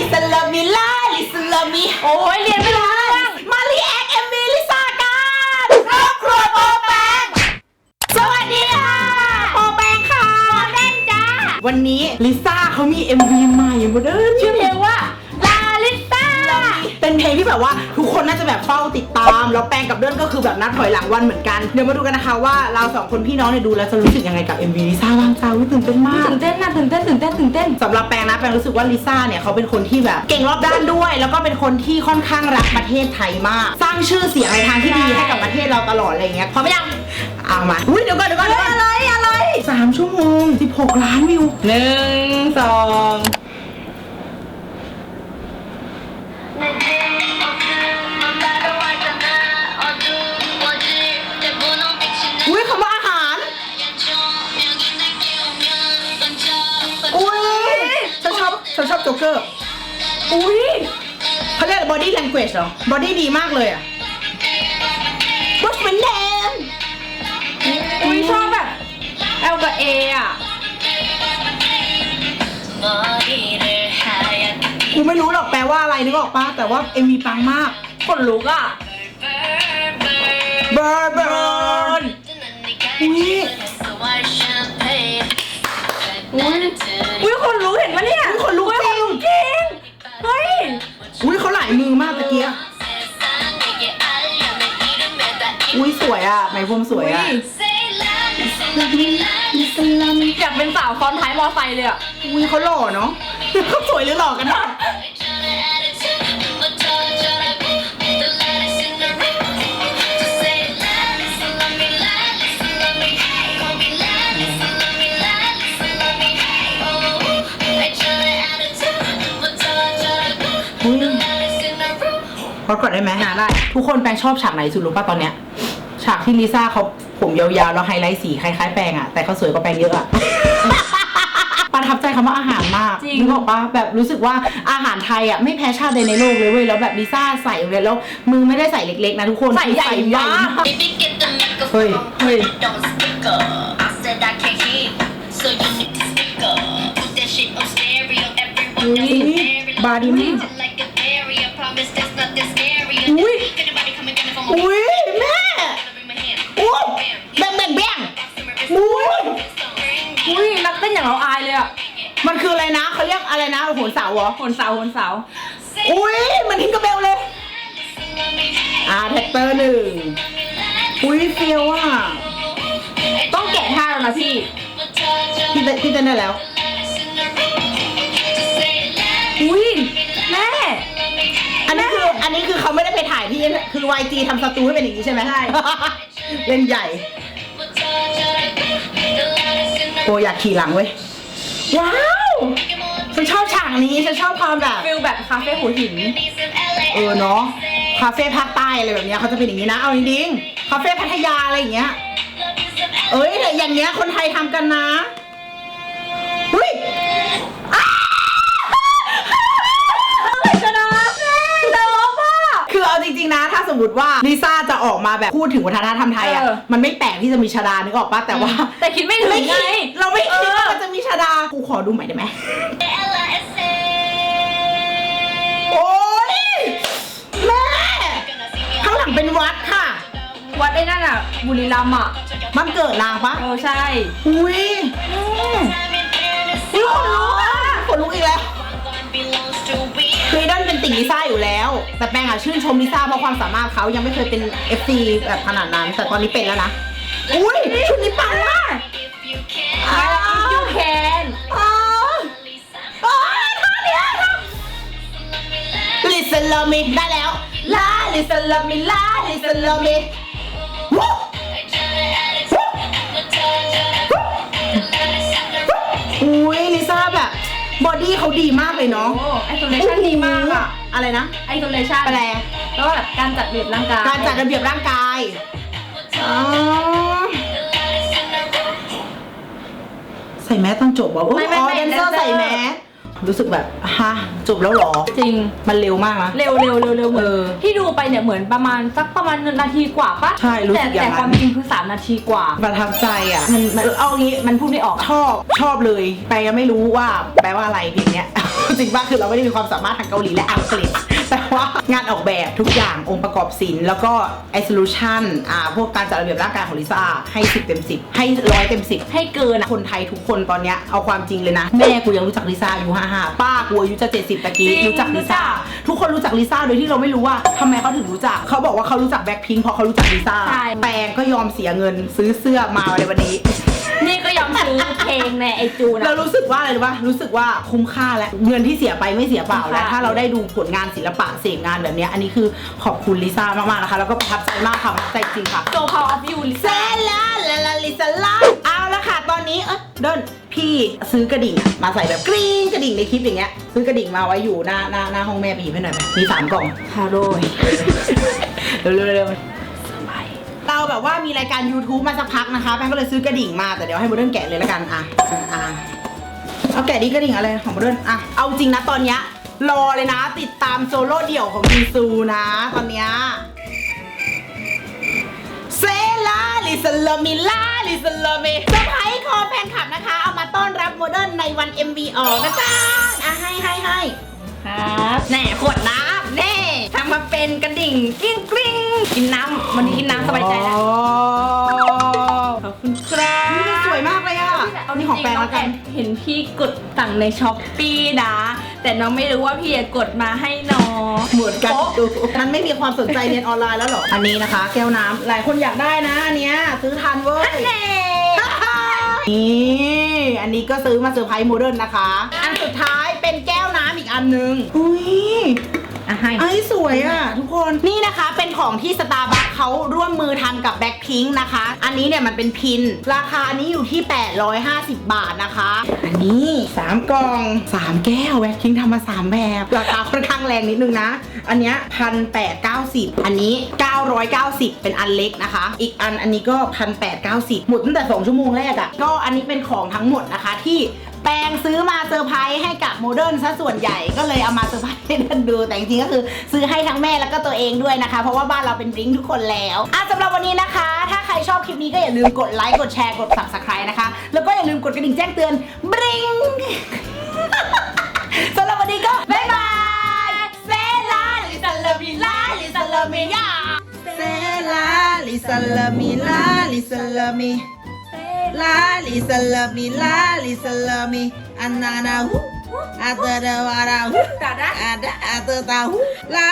ลิซาลามิลาลิซาลามิโอ้ยเรียนไม่รู้เรื่องมารีแอคเอ็มวีลิซ่ากันครอบครัวโปแปงสวัสดีค่ะโปแปงค่ะเล่นจ้าวันนี้ลิซ่าเขามี MV ใหม่มาเด้อชื่อเพลงว่าลาลิซ่า เป็นเพลงที่แบบว่าทุกคนน่าจะแบบเฝ้าติดตาม แล้วแปงกับเดินก็คือแบบนัดถอยหลังวันเหมือนกัน เดี๋ยวมาดูกันนะคะว่าเราสองคนพี่น้องเนี่ยดูแล้วจะรู้สึกยังไงกับ MV ลิซ่าบ้างจ้าอุ๊ยตื่นเต้นมาก ตื่นเต้นนะตื่นเต้นตื่นเต้นตื่นเต้นสำหรับแปงนะแปงรู้สึกว่าลิซ่าเนี่ยเขาเป็นคนที่แบบเก่งรอบด้านด้วย แล้วก็เป็นคนที่ค่อนข้างรักประเทศไทยมาก สร้างชื่อเสียงในทางที่ดีให้กับประเทศเราตลอดอะไรอย่างเงี้ยพร้อมยังเอามาอุ้ยเดี๋ยวก่อนเดี๋ยวก่อนเดี๋ยวก่อนอะไรอะไรสามชั่วโมง16ล้านวิวหนึ่งสอง นชอบฉันชอบโจ๊กเกอร์ อุ้ยเขาเรียก body language เหรอ body ดีมากเลยอะ What's my name อุ้ยชอบแบบเอลกับเออะกูไม่รู้หรอกแปลว่าอะไรนึกออกปะแต่ว่า MV ปังมากขนลุกอะเบอร์เบิร์นอุ้ยอุ้ยขนลุกเห็นปะเนี่ยอุ๊ยขน วยอะไมค์พรมสวยอะอยากเป็นสาวซ้อนท้ายมอไซค์เลยอะอุ้ยเขาหล่อเนาะเขาสวยหรือหล่อกันนะอุ้ยพอดก่อนได้ไหมหาได้ ทุกคนแปลงชอบฉากไหนสุดรู้ป่ะตอนเนี้ย ฉากที่ลิซ่าเขาผมยาวๆ แล้วไฮไลท์สีคล้ายๆแปลงอะแต่เขาสวยกว่าแปลงเยอะอะ ประทับใจคำว่าอาหารมากจริง นึกออกปะแบบรู้สึกว่าอาหารไทยอะไม่แพ้ชาติใดในโลกเลยเว้ยแล้วแบบลิซ่าใส่เลยแล้วมือไม่ได้ใส่เล็กๆนะทุกคนใส่ใหญ่มากเฮ้ยเฮ้ย Don't speak up. I said I can't hear, so you need to speak up. Put that shit on stereo. Everyone knows Ooh, it's very body loud. move. Acting like a fairy. I promise that's not that scary. Ooh. Anybody coming in from อุ้ย อย่างเราอายเลยอะมันคืออะไรนะเขาเรียกอะไรนะโหนเสาเหรอหนสาวหนสาวอุ้ยมันทิ้งกระเบลเลย อ่าแท็กเตอร์หนึ่งอุ้ยเฟียวอะต้องแกะท่าแล้วนะพี่พี่เต้นพี่เต้นได้แล้วอุ้ยแม่อันนี้คืออันนี้คือเขาไม่ได้ไปถ่ายที่คือ YG ทำสตูให้เป็นอย่างนี้ใช่ไหมใช่เล่นใหญ่ โกอยากขี่หลังเว้ย ว้าว ฉันชอบฉากนี้ ฉันชอบความแบบ ฟิลแบบคาเฟ่หัวหิน เออเนาะ คาเฟ่ภาคใต้อะไรแบบเนี้ยเขาจะเป็นอย่างนี้นะ เอาจริงๆคาเฟ่พัทยาอะไรอย่างเงี้ย เอ้ยแต่อย่างเงี้ยคนไทยทำกันนะ มมติว่าลิซ่าจะออกมาแบบพูดถึงวัฒนธรรมไทยอะ เออ มันไม่แปลกที่จะมีชาดานึกออกปะแต่ว่า แต่คิดไม่ถึงไม่ไง คิดเราไม่คิดเออว่ามันจะมีชาดา กูขอดูใหม่ได้ไหม โอ๊ย แม่ ข้างหลังเป็นวัดค่ะ วัดไอ้นั่นอะ บุรีรัมย์อะมันเกิดนางปะเออใช่ อุ้ยอุ้ยขนลุก แล้วแต่แปงอะชื่นชมลิซ่าเพราะความสามารถเขายังไม่เคยเป็น FC แบบขนาดนั้น แต่ตอนนี้เป็นแล้วนะ อุ้ยชุดนี้ปังมากไอ้ยูแคนอ๋ออ๋อท่าเนี้ยลิซ love me ได้แล้วลาลิซ love me ลาลิซ love me วู้ บบบอดี้เขาดีมากเลยเนาะโอ้ไอโซเลชันดีมากอะอะไรนะไอโซเลชันแปลแล้วก็แบบการจัดระเบียบร่างกายการจัดระเบียบร่างกายอ๋อใส่แมสต้องจบว่ะโอ้ยอ๋อแดนเซอร์ใส่แมส รู้สึกแบบฮะจบแล้วเหรอ จริง มันเร็วมากนะ เร็วเร็วเร็วเร็วเหมือนเออที่ดูไปเนี่ยเหมือนประมาณสักประมาณหนึ่งนาทีกว่าปะใช่รู้สึแต่กอย่างนั้น แต่ความจริงคือสามนาทีกว่า ประทับใจอะมันมันเอางี้มันพูดไม่ออกอะชอบชอบเลยแปลยังไม่รู้ว่าแปลว่าอะไรเพลงเนี้ย จจริงป่ะคือเราไม่ได้มีความสามารถทางเกาหลีและอังกฤษ แต่ว่างานออกแบบทุกอย่างองค์ประกอบศิลป์แล้วก็ไอโซลูชันอ่าพวกการจัดระเบียบร่างกายของลิซ่าให้10เต็ม10 ให้ร้อยเต็ม10 ให้เกินอะคนไทยทุกคนตอนเนี้ยเอาความจริงเลยนะ แม่กูยังรู้จักลิซ่าอายุ55ป้ากูอายุจะ70ตะกี้จริงรู้จักลิซ่า รู้จักทุกคนรู้จักลิซ่าโดยที่เราไม่รู้ว่าทำไมเขาถึงรู้จักเขาบอกว่าเขารู้จักแบ็คพิงเพราะเขารู้จักลิซ่าใช่ แปลงก็ยอมเสียเงินซื้อเสื้อมาในวันนี้ นี่ก็ยอมซื้อเพลงในไอจูนะ เรารู้สึกว่าอะไรรู้ป่ะรู้สึกว่าคุ้มค่าแล้วเงินที่เสียไปไม่เสียเปล่าแล้วคุ้มค่าถ้าเราได้ดูผลงานศิลปะเสกงานแบบเนี้ยอันนี้คือขอบคุณลิซ่ามากๆนะคะ แล้วก็ประทับใจมากค่ะประทับใจจริงค่ะโซพาวออฟยูลิเซลาลาลาลิซาลาเอาละค่ะตอนนี้เออเดินพี่ซื้อกระดิ่งมาใส่แบบกริ๊งกระดิ่งในคลิปอย่างเงี้ยซื้อกระดิ่งมาไว้อยู่หน้าหน้าหน้าห้องแม่ไปหยิบให้หน่อยไหมมีสามกล่องฮาโรยเร็วๆเร็วๆเรา แบบว่ามีรายการ YouTube มาสักพักนะคะแป้งก็เลยซื้อกระดิ่งมาแต่เดี๋ยวให้โมเดิร์นแกะเลยละกันอะอะเอาแกะดิกระดิ่งอะไรของโมเดิร์นอะเอาจริงนะตอนเนี้ยรอเลยนะ ติดตามโซโล่เดี่ยวของจีซูนะ ตอนเนี้ยเซลาลิซลามิลาลิซลามิเซอร์ไพรส์คอแฟนคลับนะคะ เอามาต้อนรับโมเดิร์นในวัน MV ออกนะจ๊ะอะให้ให้ให้ครับแหน่ขวดน้ำแน่ทำ มาเป็นกระดิ่งกริ้งกริ้งกินน้ำวันนี้กินน้ำสบายใจแล้วขอบคุณครันี่มันบสวยมากเลยอะ เอานี่ของแปลงแล้วกัน เห็นพี่กดสั่งในช้อปปี้นะ แต่น้องไม่รู้ว่าพี่จะกดมาให้น้องเหมือนกันดูมันไม่มีความสนใจเรียนออนไลน์แล้วเหรอ อันนี้นะคะ แก้วน้ำหลายคนอยากได้นะอันเนี้ยซื้อทันเว้ยแน่นี่อันนี้ก็ซื้อมาเซอร์ไพรส์โมเดิร์นนะคะ อันสุดท้ายเป็นแก้วน้ำอีกอันหนึงอุ้ย อะให้ ไอ้สวยอะ ทุกคน นี่นะคะเป็นของที่สตาร์บัคเขาร่วมมือทำกับแบ็คพิงค์นะคะ อันนี้เนี่ยมันเป็นพิน ราคาอันนี้อยู่ที่ 850 บาทนะคะ อันนี้ 3 กล่อง 3 แก้วแบ็คพิงค์ทำมา 3 แบบ ราคาค่อนข้างแรงนิดนึงนะ อันเนี้ยพันแปดเก้าสิบอันนี้ 990 เป็นอันเล็กนะคะ อีกอันอันนี้ก็พันแปดเก้าสิบหมดตั้งแต่ 2 ชั่วโมงแรกอะ่ะ ก็อันนี้เป็นของทั้งหมดนะคะที่ แปลงซื้อมาเซอร์ไพรส์ให้กับโมเดิร์นซะส่วนใหญ่ก็เลยเอามาเซอร์ไพรส์ให้ท่านดู แต่จริงๆก็คือซื้อให้ทั้งแม่แล้วก็ตัวเองด้วยนะคะ เพราะว่าบ้านเราเป็นบลิงทุกคนแล้วอะสำหรับวันนี้นะคะ ถ้าใครชอบคลิปนี้ก็อย่าลืมกดไลค์กดแชร์กด subscribe นะคะ แล้วก็อย่าลืมกดกระดิ่งแจ้งเตือนบลิงสำหรับวันนี้ก็บ๊ายบายเซลาลิซาลามิลาลิซาลามิยาเซลาลิซาลามิลาลิซาลามิลาลิซาลามิลาลิซาลามิ อันนานาหูอาเตเดวาราหูตัดนะอาเดอาเตตาหูลา